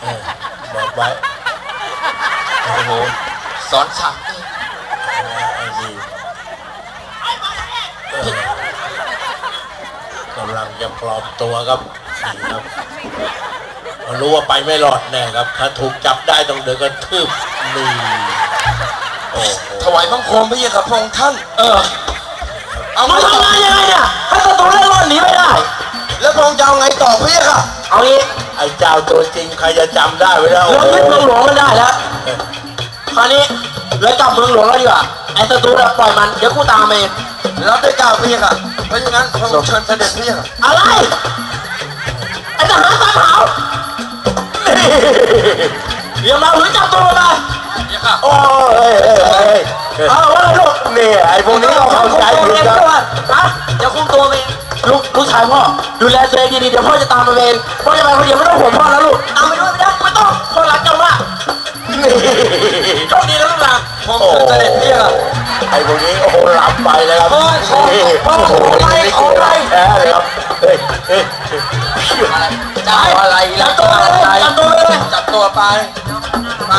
เออบอกไว้โอ้โหสอนสั่งนี่ไอ้นี่เออกำลังจะปลอมตัวครับนี่ครับรู้ว่าไปไม่รอดแน่ครับ ถ้าถูกจับได้ต้องเดินกระทืบนี่โอ้โหถวายบังคมพระเยาค่ะพระองค์ท่าน เออ ระองค์จะเอาไงต่อพระเยาค่ะเอางี้ไอ้เจ้าตัวจริงใครจะจำได้ไว้แล้วเรายึดเมืองหลวงมันได้แล้วเออคราวนี้เลยกลับเมืองหลวงแล้วดีกว่าไอ้ศัตรูน่ะปล่อยมันเดี๋ยวกูตามเองรับได้กล่าวพระเยาค่ะเพราะฉะนั้นพระองค์เชิญเสด็จพระเยาค่ะอะไรไอ้ทหารตามหาวเดี๋ยวมาหรือจับตัวมาพระเยาค่ะโอ้ยเอ้ยเอ้ยเอ้ยเอาว่าลูกนี่ไอ้พวกนี้ก็เข้าใจผิดครับฮะเดี๋ยวคุม ชาพ่อดูแลตัวเองดีๆเดี๋ยวพ่อจะตามมาเวรพ่อจะไปคนเดียวไม่ต้องห่วงพ่อแล้วลูกตามไปด้วยไม่ได้ไม่ต้องพ่อรักเจ้ามากโชคดีนะลูกหลานผมเป็นเสด็จพี่คลับไอ้พวกนี้โอ้โหหลับไปเลยครับพ่อขอพ่อขอไปขอไปแพ้เลยครับเฮ้ยเฮ้ยจับอะไรจับตัวเลยจับตัวเลยจับตัวไปไป